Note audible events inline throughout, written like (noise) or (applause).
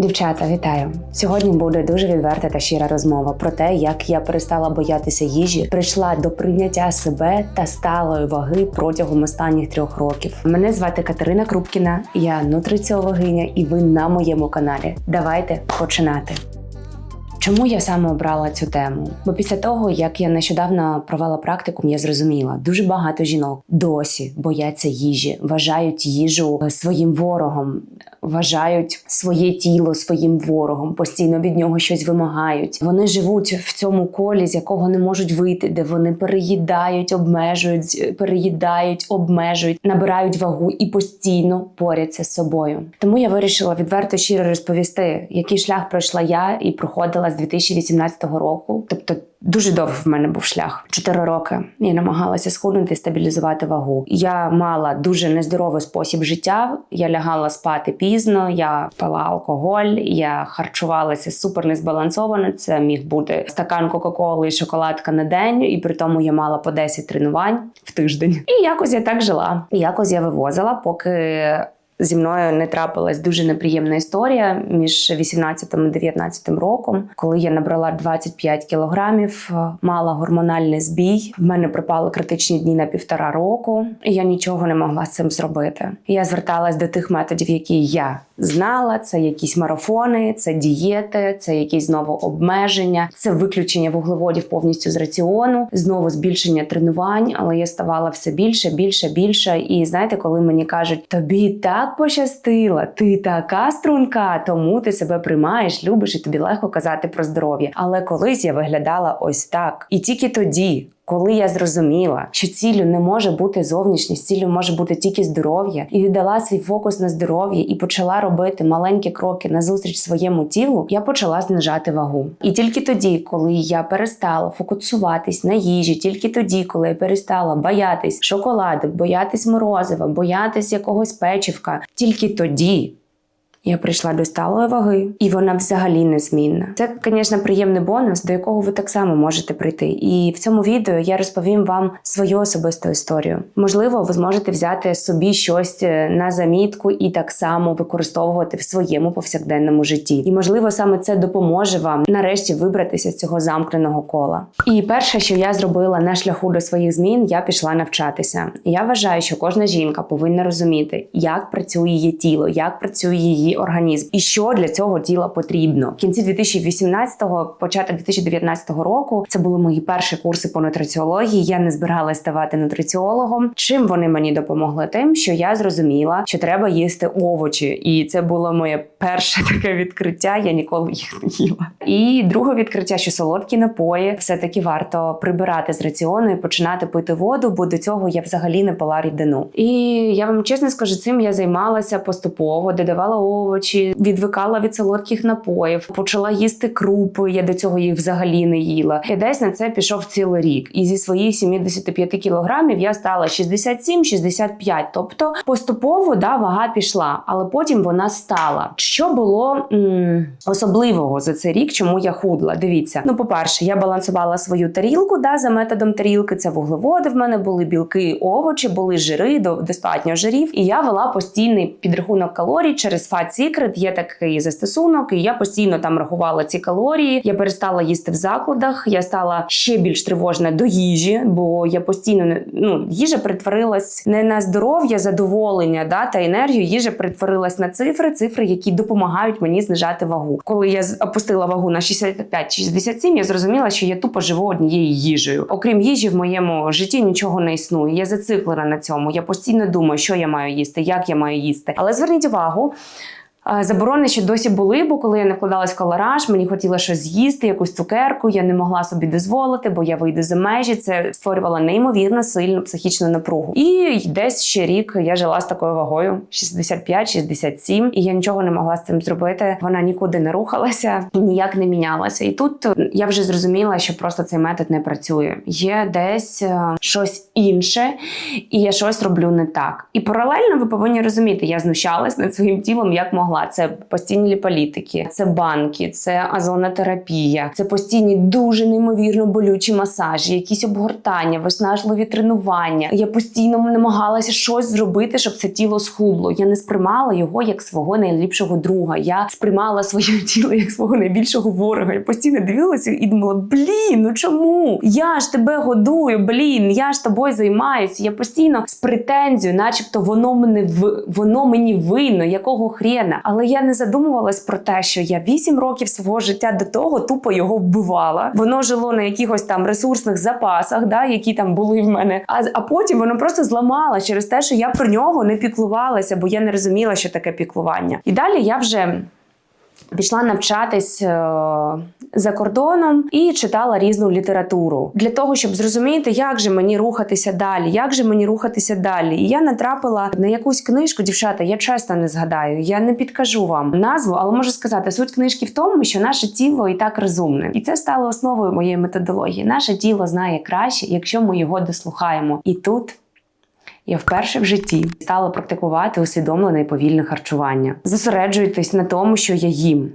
Дівчата, вітаю! Сьогодні буде дуже відверта та щира розмова про те, як я перестала боятися їжі, прийшла до прийняття себе та сталої ваги протягом останніх трьох років. Мене звати Катерина Крупкіна, я нутриціологиня, і ви на моєму каналі. Давайте починати. Чому я саме обрала цю тему? Бо після того, як я нещодавно провела практику, я зрозуміла, дуже багато жінок досі бояться їжі, вважають їжу своїм ворогом, вважають своє тіло своїм ворогом, постійно від нього щось вимагають. Вони живуть в цьому колі, з якого не можуть вийти, де вони переїдають, обмежують, переїдають, обмежують, набирають вагу і постійно борються з собою. Тому я вирішила відверто щиро розповісти, який шлях пройшла я і проходила з 2018 року. Тобто Дуже довго в мене був шлях. Чотири роки я намагалася схуднути, стабілізувати вагу. Я мала дуже нездоровий спосіб життя. Я лягала спати пізно, я пила алкоголь, я харчувалася супер незбалансовано. Це міг бути стакан Кока-Коли і шоколадка на день, і при тому я мала по 10 тренувань в тиждень. І якось я так жила. І якось я вивозила, поки. Зі мною не трапилась дуже неприємна історія між 18 і 19 роком, коли я набрала 25 кілограмів, мала гормональний збій. В мене припали критичні дні на півтора року, і я нічого не могла з цим зробити. Я зверталась до тих методів, які я знала. Це якісь марафони, це дієти, це якісь знову обмеження, це виключення вуглеводів повністю з раціону, знову збільшення тренувань. Але я ставала все більше, більше, більше. І знаєте, коли мені кажуть, тобі так пощастило, ти така струнка, тому ти себе приймаєш, любиш і тобі легко казати про здоров'я. Але колись я виглядала ось так, і тільки тоді. Коли я зрозуміла, що ціллю не може бути зовнішність, ціллю може бути тільки здоров'я, і віддала свій фокус на здоров'я і почала робити маленькі кроки назустріч своєму тілу, я почала знижати вагу. І тільки тоді, коли я перестала фокусуватись на їжі, тільки тоді, коли я перестала боятись шоколаду, боятись морозива, боятись якогось печивка, тільки тоді. Я прийшла до сталої ваги, і вона взагалі незмінна. Це, звісно, приємний бонус, до якого ви так само можете прийти. І в цьому відео я розповім вам свою особисту історію. Можливо, ви зможете взяти собі щось е, на замітку і так само використовувати в своєму повсякденному житті. І можливо, саме це допоможе вам нарешті вибратися з цього замкненого кола. І перше, що я зробила на шляху до своїх змін, я пішла навчатися. Я вважаю, що кожна жінка повинна розуміти, як працює її тіло, як працює її організм і що для цього тіла потрібно. В кінці 2018-го, початок 2019 року, це були мої перші курси по нутриціології. Я не збиралася ставати нутриціологом. Чим вони мені допомогли? Тим, що я зрозуміла, що треба їсти овочі, і це було моє перше (laughs) таке відкриття. Я ніколи їх не їла. І друге відкриття, що солодкі напої все таки варто прибирати з раціону і починати пити воду, бо до цього я взагалі не пила рідину. І я вам чесно скажу, цим я займалася поступово, додавала овочі, відвикала від солодких напоїв, почала їсти крупи. Я до цього їх взагалі не їла. І десь на це пішов цілий рік. І зі своїх 75 кілограмів я стала 67-65. Тобто поступово да, вага пішла, але потім вона стала. Що було м особливого за цей рік, чому я худла? Дивіться, ну по-перше, я балансувала свою тарілку да, за методом тарілки. Це вуглеводи. В мене були білки, овочі, були жири, достатньо жирів. І я вела постійний підрахунок калорій через Fat Secret. Є такий застосунок, і я постійно там рахувала ці калорії. Я перестала їсти в закладах. Я стала ще більш тривожна до їжі, бо я постійно ну їжа перетворилась не на здоров'я, задоволення да та енергію. Їжа перетворилась на цифри, цифри, які допомагають мені знижати вагу. Коли я опустила вагу на 65-67, я зрозуміла, що я тупо живу однією їжею. Окрім їжі, в моєму житті нічого не існує. Я зациклена на цьому. Я постійно думаю, що я маю їсти, як я маю їсти. Але зверніть увагу. Заборони ще досі були, бо коли я не вкладалась в колораж, мені хотілося щось з'їсти, якусь цукерку. Я не могла собі дозволити, бо я вийду за межі. Це створювало неймовірно сильну психічну напругу. І десь ще рік я жила з такою вагою: 65-67, і я нічого не могла з цим зробити. Вона нікуди не рухалася і ніяк не мінялася. І тут я вже зрозуміла, що просто цей метод не працює. Є десь щось інше, і я щось роблю не так. І паралельно ви повинні розуміти, я знущалась над своїм тілом, як могла могла. Це постійні ліполітики, це банки, це озонотерапія, це постійні дуже неймовірно болючі масажі, якісь обгортання, виснажливі тренування. Я постійно намагалася щось зробити, щоб це тіло схудло. Я не сприймала його як свого найліпшого друга. Я сприймала своє (laughs) тіло як свого найбільшого ворога. Я постійно дивилася і думала: блін, ну чому? Я ж тебе годую, блін, я ж тобою займаюся. Я постійно з претензією, начебто воно мене в воно мені винно, якого хрена. Але я не задумувалась про те, що я 8 років свого життя до того тупо його вбивала. Воно жило на якихось там ресурсних запасах, да, які там були в мене. А, а потім воно просто зламало через те, що я про нього не піклувалася, бо я не розуміла, що таке піклування. І далі я вже. Пішла навчатись е, за кордоном і читала різну літературу для того, щоб зрозуміти, як же мені рухатися далі, як же мені рухатися далі. І я натрапила на якусь книжку, дівчата. Я чесно не згадаю, я не підкажу вам назву, але можу сказати, суть книжки в тому, що наше тіло і так розумне, і це стало основою моєї методології. Наше тіло знає краще, якщо ми його дослухаємо. І тут я вперше в житті стала практикувати усвідомлене і повільне харчування. Зосереджуйтесь на тому, що я їм.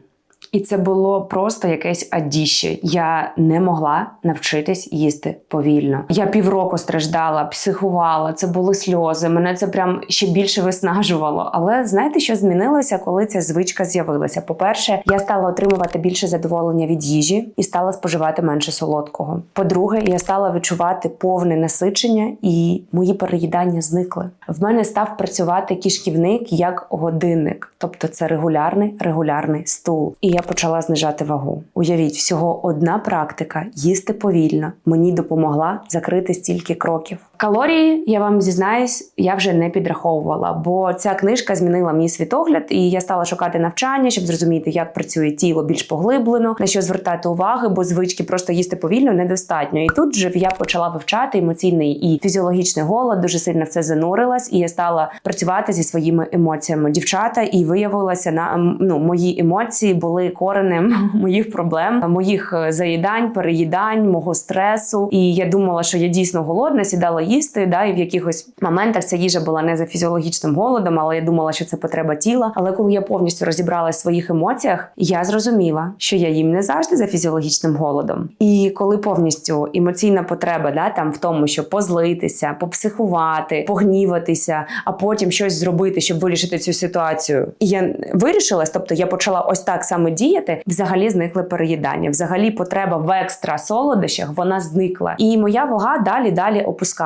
І це було просто якесь адіще. Я не могла навчитись їсти повільно. Я півроку страждала, психувала, це були сльози. Мене це прям ще більше виснажувало. Але знаєте, що змінилося, коли ця звичка з'явилася? По-перше, я стала отримувати більше задоволення від їжі і стала споживати менше солодкого. По-друге, я стала відчувати повне насичення, і мої переїдання зникли. В мене став працювати кишківник як годинник, тобто це регулярний регулярний стул. І я почала знижати вагу. Уявіть, всього одна практика їсти повільно мені допомогла закрити стільки кроків. Калорії, я вам зізнаюсь, я вже не підраховувала, бо ця книжка змінила мій світогляд, і я стала шукати навчання, щоб зрозуміти, як працює тіло більш поглиблено, на що звертати увагу, бо звички просто їсти повільно недостатньо. І тут же я почала вивчати емоційний і фізіологічний голод, дуже сильно в це занурилась, і я стала працювати зі своїми емоціями. Дівчата, і виявилося на ну мої емоції були коренем (laughs) моїх проблем, моїх е, заїдань, переїдань, мого стресу. І я думала, що я дійсно голодна, сідала їсти. Да, і в якихось моментах ця їжа була не за фізіологічним голодом, але я думала, що це потреба тіла. Але коли я повністю розібралася в своїх емоціях, я зрозуміла, що я їм не завжди за фізіологічним голодом. І коли повністю емоційна потреба, да, там в тому, щоб позлитися, попсихувати, погніватися, а потім щось зробити, щоб вирішити цю ситуацію. І я вирішилась, тобто я почала ось так саме діяти. Взагалі зникли переїдання. Взагалі, потреба в екстра солодощах вона зникла. І моя вага далі далі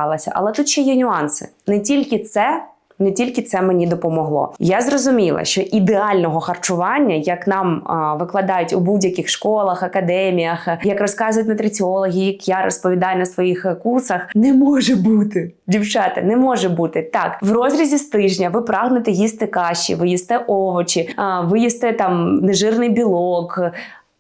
опускалася. Але тут ще є нюанси. Не тільки це. Не тільки це мені допомогло. Я зрозуміла, що ідеального харчування, як нам а, викладають у будь-яких школах, академіях, як розказують нутриціологи, як я розповідаю на своїх курсах, не може бути. Дівчата, не може бути так. В розрізі з тижня ви прагнете їсти каші, ви їсте овочі, а, ви їсте там нежирний білок,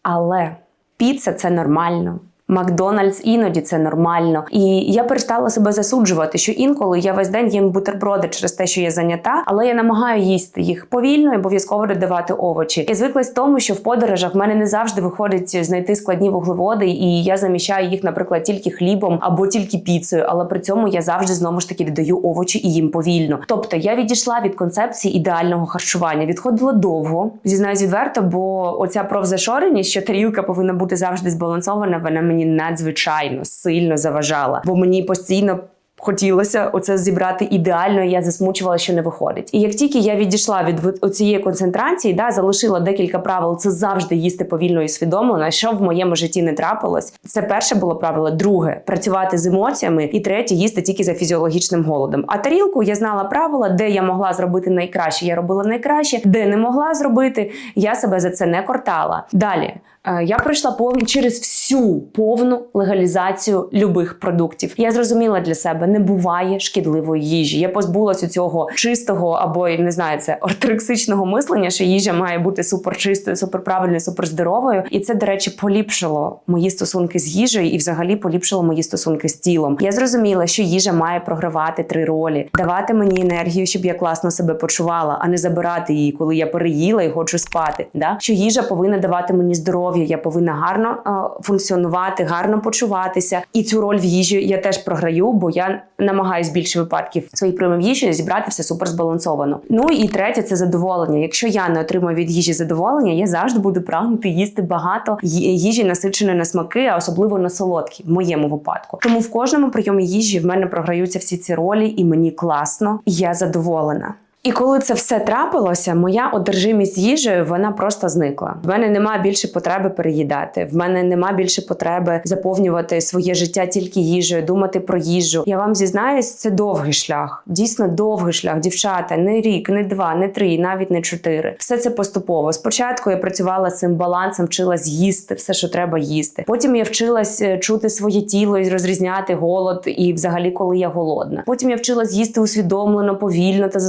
але піца це нормально. Макдональдс іноді це нормально, і я перестала себе засуджувати, що інколи я весь день їм бутерброди через те, що я зайнята, але я намагаю їсти їх повільно і обов'язково додавати овочі. Я звиклась тому, що в подорожах в мене не завжди виходить знайти складні вуглеводи, і я заміщаю їх, наприклад, тільки хлібом або тільки піцею. Але при цьому я завжди знову ж таки додаю овочі і їм повільно. Тобто я відійшла від концепції ідеального харчування. Відходила довго, зізнаюсь відверто, бо оця профзашореність, що тарілка повинна бути завжди збалансована, вона мені надзвичайно сильно заважала, бо мені постійно. Хотілося оце зібрати ідеально, і я засмучувала, що не виходить. І як тільки я відійшла від цієї концентрації, да залишила декілька правил. Це завжди їсти повільно і свідомлено. Що в моєму житті не трапилось. Це перше було правило. Друге працювати з емоціями, і третє їсти тільки за фізіологічним голодом. А тарілку я знала правила, де я могла зробити найкраще. Я робила найкраще, де не могла зробити. Я себе за це не кортала. Далі. Е, Я пройшла повні через всю повну легалізацію любих продуктів. Я зрозуміла для себе, не буває шкідливої їжі. Я позбулася цього чистого або не знаю, це орторексичного мислення, що їжа має бути суперчистою, суперправильною, суперздоровою. І це, до речі, поліпшило мої стосунки з їжею і взагалі поліпшило мої стосунки з тілом. Я зрозуміла, що їжа має програвати три ролі: давати мені енергію, щоб я класно себе почувала, а не забирати її, коли я переїла і хочу спати. Да? Що їжа повинна давати мені здоров'я, я повинна гарно е, функціонувати, гарно почуватися. І цю роль в їжі я теж програю, бо я я намагаюсь більше випадків своїх прийомів їжі зібрати все супер збалансовано. Ну і третє це задоволення. Якщо я не отримую від їжі задоволення, я завжди буду прагнути їсти багато їжі, насиченої на смаки, а особливо на солодкі, в моєму випадку. Тому в кожному прийомі їжі в мене програються всі ці ролі, і мені класно, і я задоволена. І коли це все трапилося, моя одержимість їжею вона просто зникла. В мене немає більше потреби переїдати. В мене немає більше потреби заповнювати своє життя тільки їжею, думати про їжу. Я вам зізнаюсь, це довгий шлях. Дійсно довгий шлях. Дівчата, не рік, не два, не три, навіть не чотири. Все це поступово. Спочатку я працювала з цим балансом, вчилась їсти все, що треба їсти. Потім я вчилась е, чути своє тіло і розрізняти голод, і взагалі, коли я голодна. Потім я вчилась їсти усвідомлено, повільно та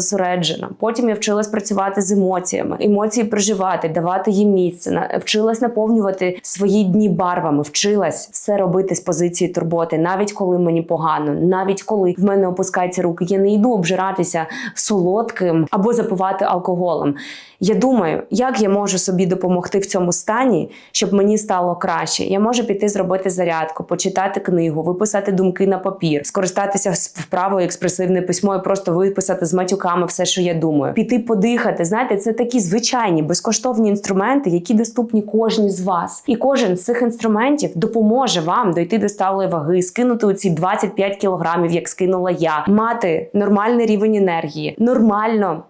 зосереджено. Потім я вчилась працювати з емоціями, емоції проживати, давати їм місце. Вчилась наповнювати свої дні барвами, вчилась все робити з позиції турботи, навіть коли мені погано, навіть коли в мене опускаються руки. Я не йду обжиратися солодким або запивати алкоголем. Я думаю, як я можу собі допомогти в цьому стані, щоб мені стало краще. Я можу піти зробити зарядку, почитати книгу, виписати думки на папір, скористатися вправою експресивне письмо і просто виписати з матюками все, що я думаю. Піти подихати. Знаєте, це такі звичайні безкоштовні інструменти, які доступні кожній з вас. І кожен з цих інструментів допоможе вам дойти до сталої ваги, скинути оці 25 кілограмів, як скинула я, мати нормальний рівень енергії, нормально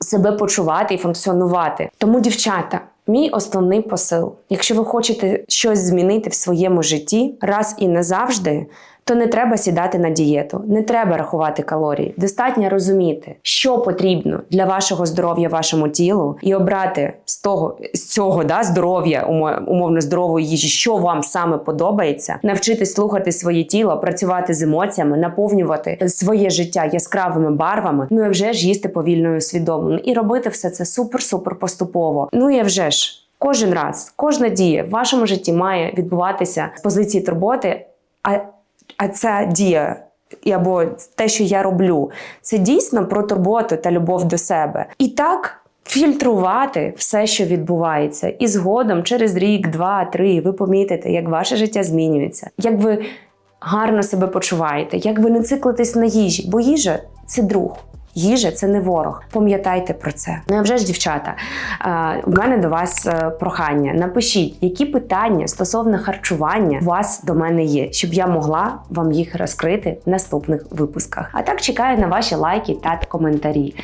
себе почувати і функціонувати. Тому, дівчата, мій основний посил: якщо ви хочете щось змінити в своєму житті раз і назавжди. То не треба сідати на дієту, не треба рахувати калорії. Достатньо розуміти, що потрібно для вашого здоров'я, вашому тілу, і обрати з того з цього да, здоров'я, умо- умовно здорової їжі, що вам саме подобається, навчитись слухати своє тіло, працювати з емоціями, наповнювати своє життя яскравими барвами. Ну і вже ж їсти повільно і. І робити все це супер-супер поступово. Ну і вже ж. Кожен раз, кожна дія в вашому житті має відбуватися з позиції турботи. А, а ця дія або те, що я роблю, це дійсно про турботу та любов до себе. І так. Фільтрувати все, що відбувається, і згодом, через рік, два, три, ви помітите, як ваше життя змінюється, як ви гарно себе почуваєте, як ви не циклитесь на їжі, бо їжа це друг. Їжа це не ворог. Пам'ятайте про це. Ну і вже ж, дівчата, в мене до вас е, прохання. Напишіть, які питання стосовно харчування у вас до мене є, щоб я могла вам їх розкрити в наступних випусках. А так чекаю на ваші лайки та коментарі.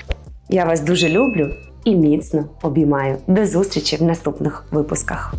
Я вас дуже люблю і міцно обіймаю. До зустрічі в наступних випусках.